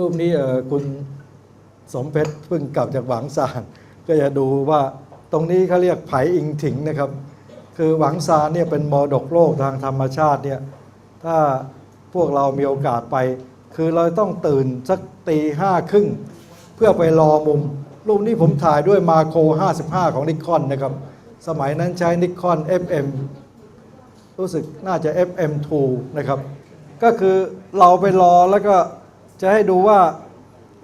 รูปนี้คุณสมเพชรเพิ่งกลับจากหวังซานก็จะดูว่าตรงนี้เขาเรียกไผ่อิงถิงนะครับ คือหวังซานเนี่ยเป็นมรดกโลกทางธรรมชาติเนี่ยถ้าพวกเรามีโอกาสไป คือเราต้องตื่นสักตีห้าครึ่งเพื่อไปรอมุม รูปนี้ผมถ่ายด้วยมาโคร 55 ของนิคอนนะครับ สมัยนั้นใช้นิคอน FM รู้สึกน่าจะ FM2 นะครับ ก็คือเราไปรอแล้วก็ จะให้ดูว่า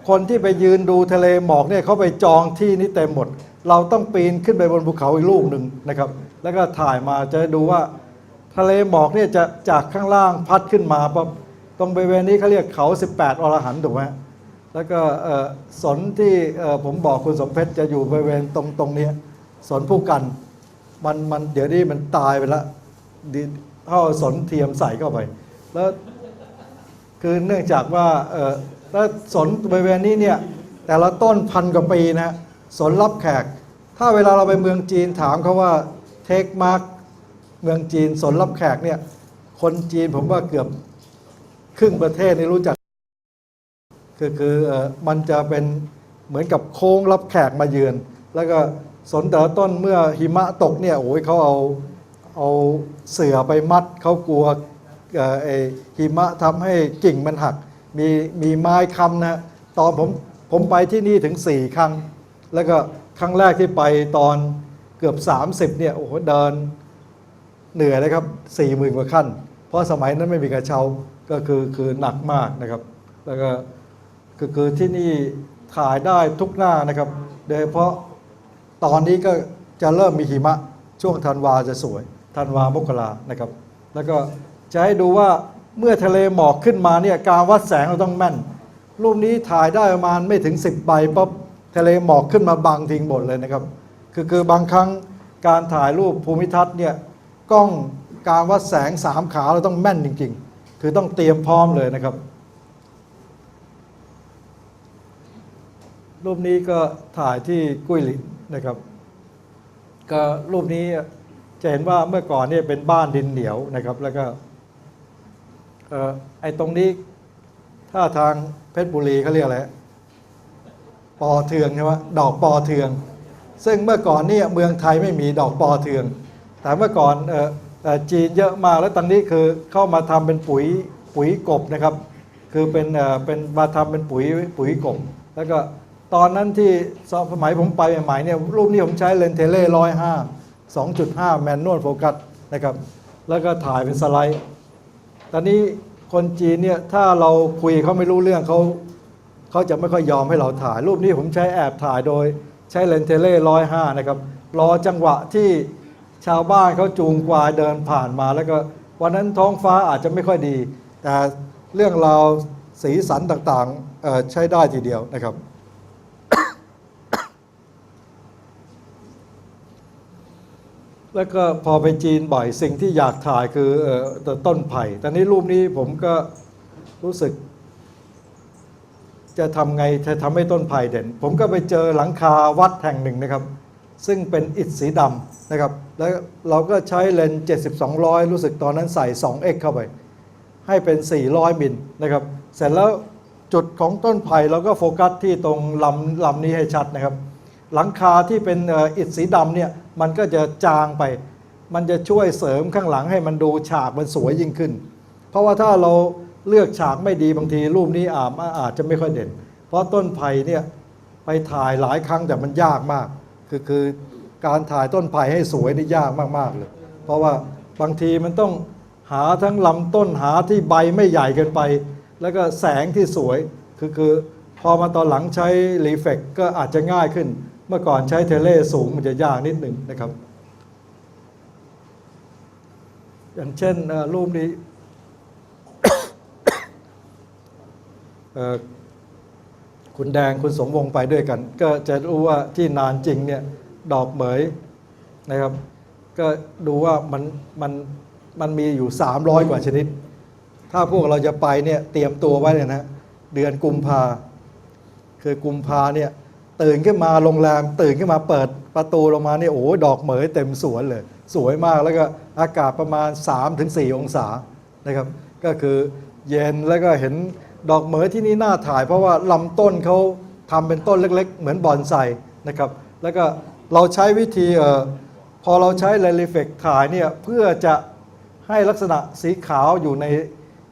คนที่ไปยืนดูทะเลหมอกเนี่ยเขาไปจองที่นี้เต็มหมด เราต้องปีนขึ้นไปบนภูเขาอีกลูกหนึ่งนะครับ แล้วก็ถ่ายมาจะดูว่า ทะเลหมอกเนี่ยจะจากข้างล่างพัดขึ้นมาปั๊บตรงบริเวณนี้เขาเรียกเขา 18 อรหันต์ถูกไหมแล้วก็สนที่ผมบอกคุณสมเพชรจะอยู่บริเวณตรงตรงนี้สนผู้กันมันมันเดี๋ยวนี้มันตายไปแล้วดิเอาสนเทียมใส่เข้าไป แล้ว คือเนื่องจากว่าเออแล้วสนบริเวณนี้เนี่ยแต่ละต้นพันกว่าปีนะสนรับแขก ถ้าเวลาเราไปเมืองจีนถามเขาว่าเทคมาร์กเมืองจีนสนรับแขกเนี่ยคนจีนผมว่าเกือบครึ่งประเทศนี่รู้จัก คือคืออมันจะเป็นเหมือนกับโค้งรับแขกมาเยือน แล้วก็สนแต่ละต้นเมื่อหิมะตกเนี่ยโอ้ยเขาเอาเอาเสือไปมัดเขากลัว ไอ้หิมะทำให้กิ่งมันหัก มีมีไม้คำนะตอนผมผมไปที่นี่ถึง 4 ครั้ง แล้วก็ครั้งแรกที่ไปตอนเกือบ 30เนี่ยโอ้โหเดินเหนื่อยเลยครับสี่หมื่นกว่าขั้น เพราะสมัยนั้นไม่มีกระเช้าก็คือคือหนักมากนะครับ แล้วก็คือคือที่นี่ถ่ายได้ทุกหน้านะครับ โดยเฉพาะตอนนี้ก็จะเริ่มมีหิมะช่วงธันวาจะสวยธันวามกรานะครับ แล้วก็ จะให้ดูว่าเมื่อทะเลหมอกขึ้นมาเนี่ยการวัดแสงเราต้องแม่น รูปนี้ถ่ายได้ประมาณไม่ถึง 10ใบปั๊บทะเลหมอกขึ้นมาบังทิ้งหมดเลยนะครับ คือคือบางครั้งการถ่ายรูปภูมิทัศน์เนี่ยกล้องการวัดแสงสามขาเราต้องแม่นจริง ๆ คือต้องเตรียมพร้อมเลยนะครับ รูปนี้ก็ถ่ายที่กุ้ยหลินนะครับ ก็รูปนี้จะเห็นว่าเมื่อก่อนเนี่ยเป็นบ้านดินเหนียวนะครับแล้วก็ ออไอ้ตรงนี้ถ้าทางเพชรบุรีเขาเรียกอะไรปอเทืองใช่ไหมดอกปอเทือง ซึ่งเมื่อก่อนเนี่ยเมืองไทยไม่มีดอกปอเทือง แต่เมื่อก่อนเออจีนเยอะมากแล้วตอนนี้คือเข้ามาทำเป็นปุ๋ยปุ๋ยกบนะครับ คือเป็นเออเป็นมาทำเป็นปุ๋ยปุ๋ยกบ แล้วก็ตอนนั้นที่สมัยผมไปใหม่ๆเนี่ยรูปนี้ผมใช้เลนส์เทเล่ร้อยห้าสองจุดห้าแมนนวลโฟกัสนะครับ แล้วก็ถ่ายเป็นสไลด์ ตอนนี้คนจีนเนี่ยถ้าเราคุยเขาไม่รู้เรื่องเขาเขาจะไม่ค่อยยอมให้เราถ่าย รูปนี้ผมใช้แอบถ่ายโดยใช้เลนส์เทเล่ร้อยห้านะครับ รอจังหวะที่ชาวบ้านเขาจูงควายเดินผ่านมา แล้วก็วันนั้นท้องฟ้าอาจจะไม่ค่อยดี แต่เรื่องราวสีสันต่างๆใช้ได้ทีเดียวนะครับ แล้วก็พอไปจีนบ่อยสิ่งที่อยากถ่ายคือออต้นไผ่ตอนนี้รูปนี้ผมก็รู้สึก จะทำไงจะทำให้ต้นไผ่เด่น ผมก็ไปเจอหลังคาวัดแห่งหนึ่งนะครับ ซึ่งเป็นอิฐสีดำนะครับ แล้วเราก็ใช้เลนส์7200รู้สึกตอนนั้นใส่ 2x เข้าไป ให้เป็น 400 มิลนะครับ เสร็จแล้วจุดของต้นไผ่เราก็โฟกัสที่ตรงลำลำนี้ให้ชัดนะครับ หลังคาที่เป็นอิฐสีดำเนี่ย มันก็จะจางไป มันจะช่วยเสริมข้างหลังให้มันดูฉากมันสวยยิ่งขึ้น เพราะว่าถ้าเราเลือกฉากไม่ดีบางทีรูปนี้อาจอาจจะไม่ค่อยเด่น เพราะต้นไผ่เนี่ยไปถ่ายหลายครั้งแต่มันยากมาก คือคือการถ่ายต้นไผ่ให้สวยนี่ยากมากๆเลย เพราะว่าบางทีมันต้องหาทั้งลำต้นหาที่ใบไม่ใหญ่เกินไป แล้วก็แสงที่สวย คือคือพอมาตอนหลังใช้รีเฟกก็อาจจะง่ายขึ้น เมื่อก่อนใช้เทเลสูงมันจะยากนิดหนึ่งนะครับ อย่างเช่นรูปนี้คุณแดงคุณสมวงไปด้วยกัน ก็จะรู้ว่าที่นานจริงเนี่ยดอกเหมยนะครับ ก็ดูว่ามันมันมันมีอยู่ 300 กว่าชนิด ถ้าพวกเราจะไปเนี่ยเตรียมตัวไว้เลยนะ เดือนกุมภาคือกุมภาเนี่ย ตื่นขึ้นมาโรงแรม ตื่นขึ้นมาเปิดประตูลงมาเนี่ยโอ้ดอกเหมยเต็มสวนเลย สวยมากแล้วก็อากาศประมาณ 3-4 องศานะครับ ก็คือเย็นแล้วก็เห็นดอกเหมยที่นี่น่าถ่าย เพราะว่าลำต้นเขาทำเป็นต้นเล็ก ๆ เหมือนบอนไซนะครับ แล้วก็เราใช้วิธีเออพอเราใช้เลลิเฟกถ่ายเนี่ยเพื่อจะให้ลักษณะสีขาวอยู่ใน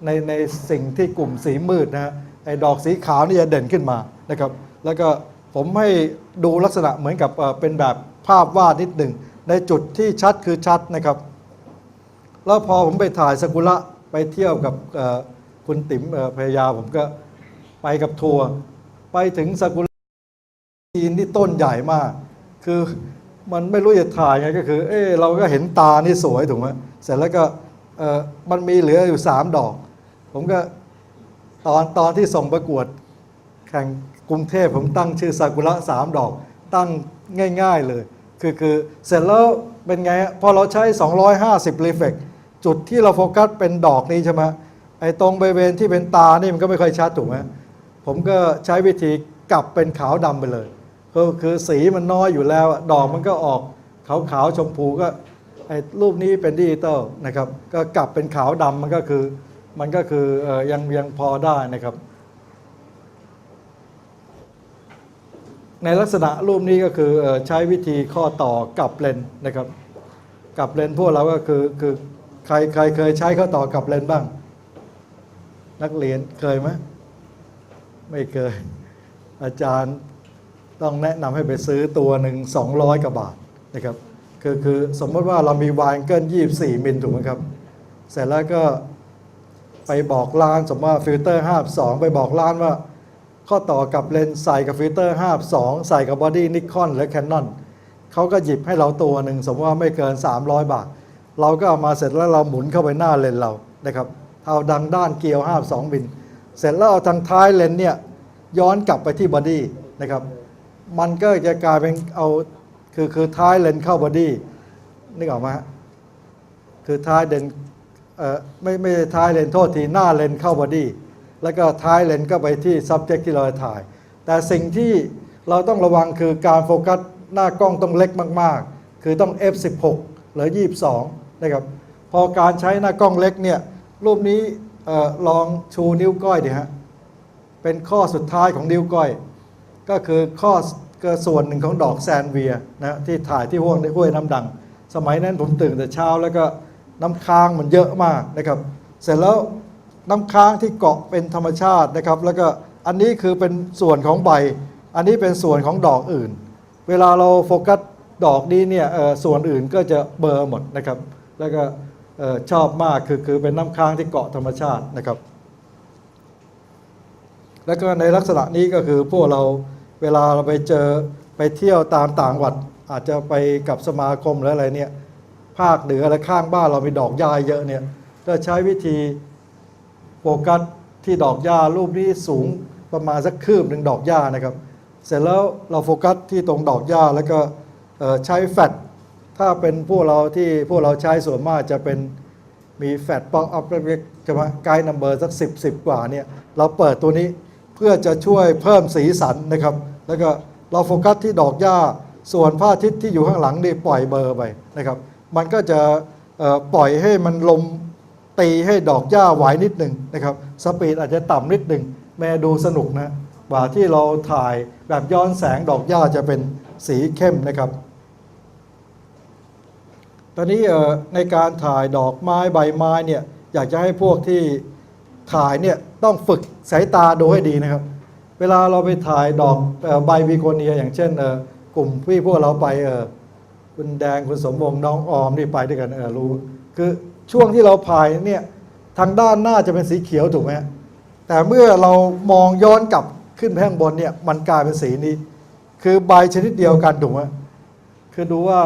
ในในสิ่งที่กลุ่มสีมืดนะฮะไอ้ดอกสีขาวนี่จะเด่นขึ้นมานะครับ แล้วก็ ผมให้ดูลักษณะเหมือนกับเป็นแบบภาพวาดนิดหนึ่ง ในจุดที่ชัดคือชัดนะครับ แล้วพอผมไปถ่ายสกุระไปเที่ยวกับคุณติ๋มเอ่อภรยาผมก็ไปกับทัวร์ไปถึงสกุระจีนที่ต้นใหญ่มาก คือมันไม่รู้จะถ่ายไงก็คือ เออเราก็เห็นตานี่สวยถูกไหมเสร็จแล้วก็มันมีเหลืออยู่สามดอก ผมก็ตอนตอนที่ส่งประกวดแข่ง กรุงเทพผมตั้งชื่อซากุระสามดอก ตั้งง่ายๆเลย คือคือเสร็จแล้วเป็นไงฮะพอเราใช้ 250รีเฟกจุดที่เราโฟกัสเป็นดอกนี้ใช่ไหมไอ้ตรงบริเวณที่เป็นตานี่มันก็ไม่ค่อยชัดถูกไหมผมก็ใช้วิธีกลับเป็นขาวดำไปเลยคือคือสีมันน้อยอยู่แล้ว ดอกมันก็ออกขาวขาวๆชมพูก็ไอ้รูปนี้เป็นดิจิตอลนะครับ ก็กลับเป็นขาวดำมันก็คือมันก็คือเอ่อยังยังพอได้นะครับ ในลักษณะรูปนี้ก็คือใช้วิธีข้อต่อกับเลนนะครับกับเลนพวกเราก็คือคือใครใครเคยใช้ข้อต่อกับเลนบ้าง นักเรียนเคยไหมไม่เคย อาจารย์ต้องแนะนำให้ไปซื้อตัวหนึ่ง200กว่าบาทนะครับคือคือสมมติว่าเรามีวายเกิล24 มิลถูกไหมครับ เสร็จแล้วก็ไปบอกร้านสมมติว่าฟิลเตอร์52ไปบอกร้านว่า ข้อต่อกับเลนส์ใส่กับฟิลเตอร์52 ใส่กับบอดี้นิคอนและแคนนอนเขาก็หยิบให้เราตัวหนึ่งสมมติว่าไม่เกิน 300 บาท เราก็เอามาเสร็จแล้วเราหมุนเข้าไปหน้าเลนส์เรานะครับเอาดังด้านเกลียว52บิน เสร็จแล้วเอาทางท้ายเลนส์เนี่ยย้อนกลับไปที่บอดี้นะครับมันก็จะกลายเป็นเอาคือคือท้ายเลนส์เข้าบอดี้นึกออกไหมฮะคือท้ายเลนเอ่อไม่ไม่ท้ายเลนโทษทีหน้าเลนเข้าบอดี้ แล้วก็ท้ายเลนก็ไปที่ subject ที่เราจะถ่าย แต่สิ่งที่เราต้องระวังคือการโฟกัสหน้ากล้องต้องเล็กมากๆ คือต้อง f16 หรือ 22 นะครับ พอการใช้หน้ากล้องเล็กเนี่ย รูปนี้ออลองชูนิ้วก้อยดิฮะ เป็นข้อสุดท้ายของนิ้วก้อย ก็คือข้อก็ส่วนหนึ่งของดอกแซนเวียนะที่ถ่ายที่ห้วยห้วยน้ำดัง สมัยนั้นผมตื่นแต่เช้าแล้วก็น้ำค้างมันเยอะมากนะครับ เสร็จแล้ว น้ำค้างที่เกาะเป็นธรรมชาตินะครับ แล้วก็อันนี้คือเป็นส่วนของใบ อันนี้เป็นส่วนของดอกอื่น เวลาเราโฟกัสดอกนี้เนี่ยส่วนอื่นก็จะเบลอหมดนะครับ แล้วก็ชอบมากคือคือเป็นน้ำค้างที่เกาะธรรมชาตินะครับ แล้วก็ในลักษณะนี้ก็คือพวกเราเวลาเราไปเจอไปเที่ยวตามต่างจังหวัด อาจจะไปกับสมาคมหรืออะไรเนี่ยภาคเหนือและข้างบ้านเรามีดอกหญ้าเยอะเนี่ยก็ใช้วิธี โฟกัสที่ดอกหญ้ารูปนี้สูงประมาณสักคืบหนึ่งดอกหญ้านะครับ เสร็จแล้วเราโฟกัสที่ตรงดอกหญ้าแล้วก็ใช้แฟลชถ้าเป็นพวกเราที่พวกเราใช้ส่วนมากจะเป็นมีแฟตป๊อกอัพเล็กๆใช่ไหมไกด์นัมเบอร์สักสิบสิบกว่าเนี่ยเราเปิดตัวนี้เพื่อจะช่วยเพิ่มสีสันนะครับ แล้วก็เราโฟกัสที่ดอกหญ้าส่วนพระอาทิตย์ที่อยู่ข้างหลังนี่ปล่อยเบอร์ไปนะครับ มันก็จะปล่อยให้มันลม ตีให้ดอกหญ้าไหวนิดหนึ่งนะครับสปีดอาจจะต่ำนิดหนึ่งแม่ดูสนุกนะกว่าที่เราถ่ายแบบย้อนแสงดอกหญ้าจะเป็นสีเข้มนะครับ ตอนนี้เอ่อในการถ่ายดอกไม้ใบไม้เนี่ยอยากจะให้พวกที่ถ่ายเนี่ยต้องฝึกสายตาดูให้ดีนะครับ เวลาเราไปถ่ายดอกใบวีโกเนีย อย่างเช่นเอ่อกลุ่มพี่พวกเราไปเอ่อคุณแดงคุณสมวงศ์น้องออมนี่ไปด้วยกันเออรู้คือ ช่วงที่เราถ่ายเนี่ยทางด้านหน้าจะเป็นสีเขียวถูกไหมแต่เมื่อเรามองย้อนกลับขึ้นไปข้างบนเนี่ยมันกลายเป็นสีนี้ คือใบชนิดเดียวกันถูกไหมคือดูว่า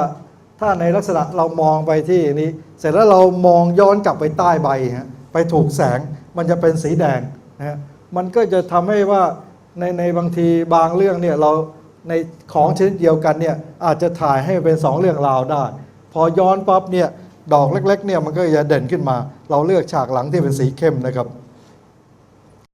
ถ้าในลักษณะเรามองไปที่นี้ เสร็จแล้วเรามองย้อนกลับไปใต้ใบฮะไปถูกแสงมันจะเป็นสีแดงนะฮะมันก็จะทำให้ว่าในในบางทีบางเรื่องเนี่ยเราในของชนิดเดียวกันเนี่ยอาจจะถ่ายให้เป็นสองเรื่องราวได้ พอย้อนปั๊บเนี่ย ดอกเล็กๆเนี่ยมันก็จะเด่นขึ้นมา เราเลือกฉากหลังที่เป็นสีเข้มนะครับ